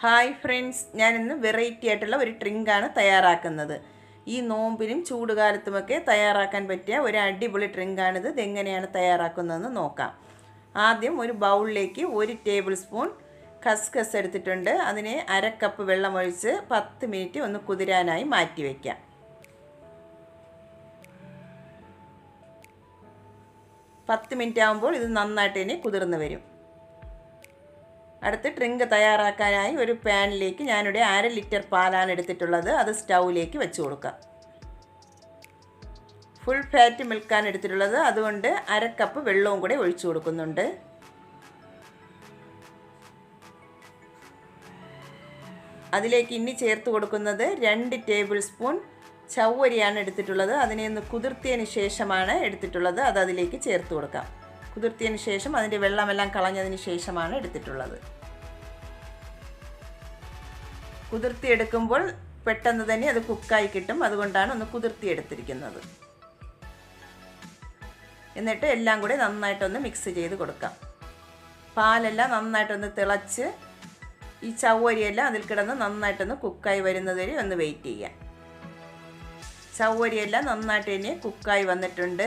Hi friends ഞാൻ ഇന്ന് variety ആയിട്ടുള്ള ഒരു ഡ്രിങ്കാണ് തയ്യാറാക്കുന്നത്. ഈ നോമ്പിനും ചൂടുകാലത്തുമൊക്കെ തയ്യാറാക്കാൻ പറ്റിയ ഒരു അടിപൊളി ഡ്രിങ്കാണിത് ഇതെങ്ങനെയാണ് തയ്യാറാക്കുന്നതെന്ന് നോക്കാം. ആദ്യം ഒരു ബൗളിലേക്ക് ഒരു ടേബിൾ സ്പൂൺ ഖസ്ഖസ് എടുത്തിട്ടുണ്ട്. അതിനെ അര കപ്പ് വെള്ളമൊഴിച്ച് പത്ത് മിനിറ്റ് ഒന്ന് കുതിരാനായി മാറ്റി വയ്ക്കാം പത്ത് മിനിറ്റ് ആകുമ്പോൾ ഇത് നന്നായിട്ട് തന്നെ കുതിർന്ന് വരും. അടുത്ത് ഡ്രിങ്ക് തയ്യാറാക്കാനായി ഒരു പാനിലേക്ക് ഞാനിവിടെ അര ലിറ്റർ പാലാണ് എടുത്തിട്ടുള്ളത്. അത് സ്റ്റൗവിലേക്ക് വെച്ച് കൊടുക്കാം. ഫുൾ ഫാറ്റ് മിൽക്കാണ് എടുത്തിട്ടുള്ളത്. അതുകൊണ്ട് അര കപ്പ് വെള്ളവും കൂടെ ഒഴിച്ചു കൊടുക്കുന്നുണ്ട്. അതിലേക്ക് ഇനി ചേർത്ത് കൊടുക്കുന്നത് രണ്ട് ടേബിൾ സ്പൂൺ ചവ്വരിയാണ് എടുത്തിട്ടുള്ളത്. അതിനെ ഒന്ന് കുതിർത്തിയതിന് ശേഷമാണ് എടുത്തിട്ടുള്ളത്. അത് അതിലേക്ക് ചേർത്ത് കൊടുക്കാം. കുതിർത്തിയതിന് ശേഷം അതിന്റെ വെള്ളമെല്ലാം കളഞ്ഞതിന് ശേഷമാണ് എടുത്തിട്ടുള്ളത്. കുതിർത്തിയെടുക്കുമ്പോൾ പെട്ടെന്ന് തന്നെ അത് കുക്കായി കിട്ടും. അതുകൊണ്ടാണ് ഒന്ന് കുതിർത്തിയെടുത്തിരിക്കുന്നത്. എന്നിട്ട് എല്ലാം കൂടി നന്നായിട്ടൊന്ന് മിക്സ് ചെയ്ത് കൊടുക്കാം. പാലെല്ലാം നന്നായിട്ടൊന്ന് തിളച്ച് ഈ ചവ്വരിയെല്ലാം അതിൽ കിടന്ന് നന്നായിട്ടൊന്ന് കുക്കായി വരുന്നതുവരെ ഒന്ന് വെയിറ്റ് ചെയ്യാം. ചവ്വരിയെല്ലാം നന്നായിട്ട് തന്നെ കുക്കായി വന്നിട്ടുണ്ട്.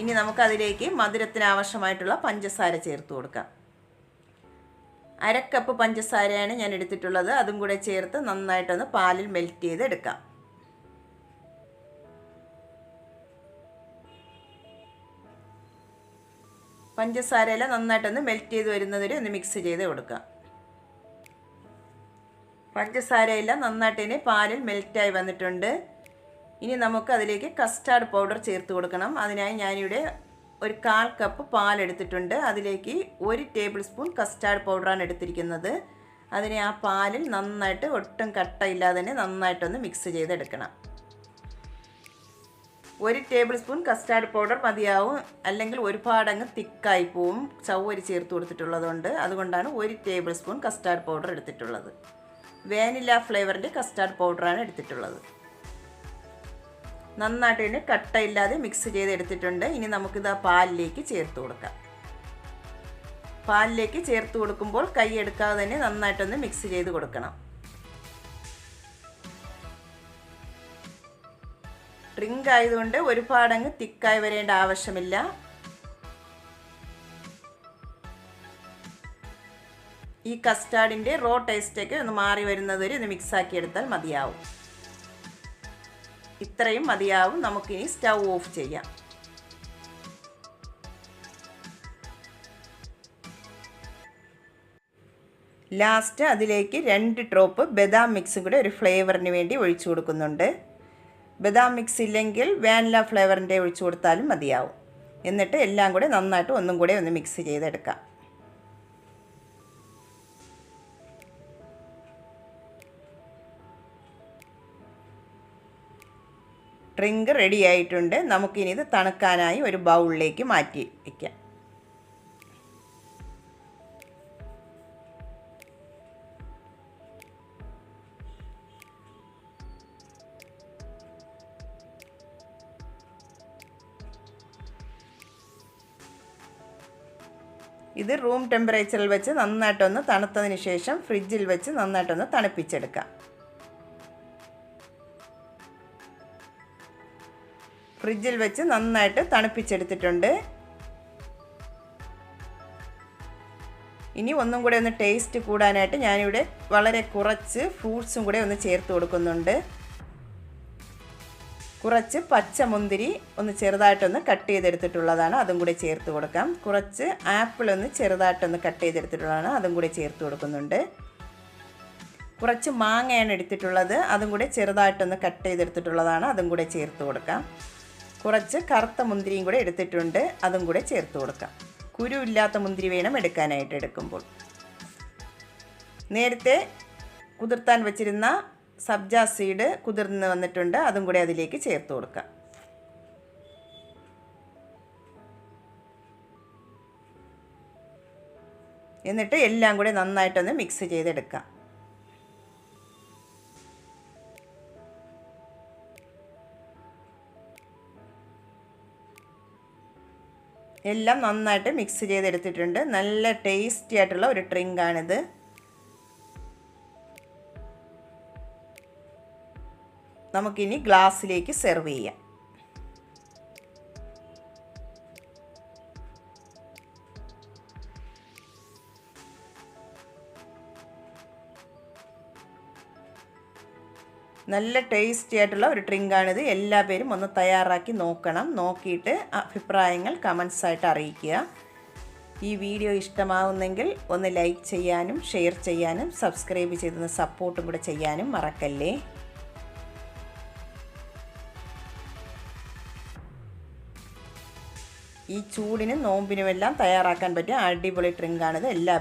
ഇനി നമുക്കതിലേക്ക് മധുരത്തിന് ആവശ്യമായിട്ടുള്ള പഞ്ചസാര ചേർത്ത് കൊടുക്കാം. അരക്കപ്പ് പഞ്ചസാരയാണ് ഞാൻ എടുത്തിട്ടുള്ളത്. അതും കൂടെ ചേർത്ത് നന്നായിട്ടൊന്ന് പാലിൽ മെൽറ്റ് ചെയ്ത് എടുക്കാം പഞ്ചസാരയെല്ലാം നന്നായിട്ടൊന്ന് മെൽറ്റ് ചെയ്ത് വരുന്നതുവരെ ഒന്ന് മിക്സ് ചെയ്ത് കൊടുക്കാം. പഞ്ചസാരയെല്ലാം നന്നായിട്ട് ഇനി പാലിൽ മെൽറ്റായി വന്നിട്ടുണ്ട്. ഇനി നമുക്ക് അതിലേക്ക് കസ്റ്റാർഡ് പൗഡർ ചേർത്ത് കൊടുക്കണം. അതിനായി ഞാനിവിടെ ഒരു കാൽ കപ്പ് പാൽ എടുത്തിട്ടുണ്ട്. അതിലേക്ക് ഒരു ടേബിൾ സ്പൂൺ കസ്റ്റാർഡ് പൗഡറാണ് എടുത്തിരിക്കുന്നത്. അതിനെ ആ പാലിൽ നന്നായിട്ട് ഒട്ടും കട്ടയില്ലാതെ തന്നെ നന്നായിട്ടൊന്ന് മിക്സ് ചെയ്തെടുക്കണം. ഒരു ടേബിൾ സ്പൂൺ കസ്റ്റാർഡ് പൗഡർ മതിയാവും. അല്ലെങ്കിൽ ഒരുപാടങ്ങ് തിക്കായി പോവും. ചവ്വരി ചേർത്ത് കൊടുത്തിട്ടുള്ളതുകൊണ്ട് അതുകൊണ്ടാണ് ഒരു ടേബിൾ സ്പൂൺ കസ്റ്റാർഡ് പൗഡർ എടുത്തിട്ടുള്ളത്. വാനില ഫ്ലേവറിന്റെ കസ്റ്റാർഡ് പൗഡറാണ് എടുത്തിട്ടുള്ളത്. നന്നായിട്ട് ഇതിന് കട്ടയില്ലാതെ മിക്സ് ചെയ്തെടുത്തിട്ടുണ്ട്. ഇനി നമുക്കിത് ആ പാലിലേക്ക് ചേർത്ത് കൊടുക്കാം. പാലിലേക്ക് ചേർത്ത് കൊടുക്കുമ്പോൾ കൈ എടുക്കാതെ തന്നെ നന്നായിട്ടൊന്ന് മിക്സ് ചെയ്ത് കൊടുക്കണം. ഡ്രിങ്ക് ആയതുകൊണ്ട് ഒരുപാടങ്ങ് തിക്കായി വരേണ്ട ആവശ്യമില്ല. ഈ കസ്റ്റാർഡിന്റെ റോ ടേസ്റ്റൊക്കെ ഒന്ന് മാറി വരുന്നതുവരെ ഒന്ന് മിക്സാക്കിയെടുത്താൽ മതിയാവും. ഇത്രയും മതിയാവും. നമുക്കിനി സ്റ്റൗ ഓഫ് ചെയ്യാം. ലാസ്റ്റ് അതിലേക്ക് രണ്ട് ഡ്രോപ്പ് ബദാം മിക്സും കൂടെ ഒരു ഫ്ലേവറിന് വേണ്ടി ഒഴിച്ചു കൊടുക്കുന്നുണ്ട്. ബദാം മിക്സ് ഇല്ലെങ്കിൽ വാനില ഫ്ലേവറിന്റെ ഒഴിച്ചു കൊടുത്താലും മതിയാവും. എന്നിട്ട് എല്ലാം കൂടെ നന്നായിട്ട് ഒന്നും കൂടെ ഒന്ന് മിക്സ് ചെയ്തെടുക്കാം. ഡ്രിങ്ക് റെഡി ആയിട്ടുണ്ട്. നമുക്കിനി ഇത് തണുക്കാനായി ഒരു ബൗളിലേക്ക് മാറ്റി വയ്ക്കാം ഇത് റൂം ടെമ്പറേച്ചറിൽ വെച്ച് നന്നായിട്ടൊന്ന് തണുത്തതിന് ശേഷം ഫ്രിഡ്ജിൽ വെച്ച് നന്നായിട്ടൊന്ന് തണുപ്പിച്ചെടുക്കാം. ഫ്രിഡ്ജിൽ വെച്ച് നന്നായിട്ട് തണുപ്പിച്ചെടുത്തിട്ടുണ്ട്. ഇനി ഒന്നും കൂടെ ഒന്ന് ടേസ്റ്റ് കൂടാനായിട്ട് ഞാനിവിടെ വളരെ കുറച്ച് ഫ്രൂട്ട്സും കൂടെ ഒന്ന് ചേർത്ത് കൊടുക്കുന്നുണ്ട്. കുറച്ച് പച്ചമുന്തിരി ഒന്ന് ചെറുതായിട്ടൊന്ന് കട്ട് ചെയ്തെടുത്തിട്ടുള്ളതാണ് അതും കൂടി ചേർത്ത് കൊടുക്കാം. കുറച്ച് ആപ്പിൾ ഒന്ന് ചെറുതായിട്ടൊന്ന് കട്ട് ചെയ്തെടുത്തിട്ടുള്ളതാണ് അതും കൂടി ചേർത്ത് കൊടുക്കുന്നുണ്ട്. കുറച്ച് മാങ്ങയാണ് എടുത്തിട്ടുള്ളത് അതും കൂടി ചെറുതായിട്ടൊന്ന് കട്ട് ചെയ്തെടുത്തിട്ടുള്ളതാണ് അതും കൂടി ചേർത്ത് കൊടുക്കാം. കുറച്ച് കറുത്ത മുന്തിരിയും കൂടെ എടുത്തിട്ടുണ്ട്. അതും കൂടെ ചേർത്ത് കൊടുക്കാം. കുരു ഇല്ലാത്ത മുന്തിരി വേണം എടുക്കാനായിട്ട് എടുക്കുമ്പോൾ. നേരത്തെ കുതിർത്താൻ വെച്ചിരുന്ന സബ്ജ സീഡ് കുതിർന്ന് വന്നിട്ടുണ്ട്. അതും കൂടെ അതിലേക്ക് ചേർത്ത് കൊടുക്കാം. എന്നിട്ട് എല്ലാം കൂടെ നന്നായിട്ടൊന്ന് മിക്സ് ചെയ്തെടുക്കാം. എല്ലാം നന്നായിട്ട് മിക്സ് ചെയ്തെടുത്തിട്ടുണ്ട്. നല്ല ടേസ്റ്റി ആയിട്ടുള്ള ഒരു ഡ്രിങ്കാണിത് നമുക്കിനി ഗ്ലാസ്സിലേക്ക് സെർവ് ചെയ്യാം. നല്ല ടേസ്റ്റി ആയിട്ടുള്ള ഒരു ഡ്രിങ്കാണിത് എല്ലാ പേരും ഒന്ന് തയ്യാറാക്കി നോക്കണം. നോക്കിയിട്ട് അഭിപ്രായങ്ങൾ കമൻസ് ആയിട്ട് അറിയിക്കുക. ഈ വീഡിയോ ഇഷ്ടമാവുന്നെങ്കിൽ ഒന്ന് ലൈക്ക് ചെയ്യാനും ഷെയർ ചെയ്യാനും സബ്സ്ക്രൈബ് ചെയ്തൊന്ന് സപ്പോർട്ടും കൂടെ ചെയ്യാനും മറക്കല്ലേ? ഈ ചൂടിനും നോമ്പിനുമെല്ലാം തയ്യാറാക്കാൻ പറ്റിയ അടിപൊളി ഡ്രിങ്കാണിത് എല്ലാവരും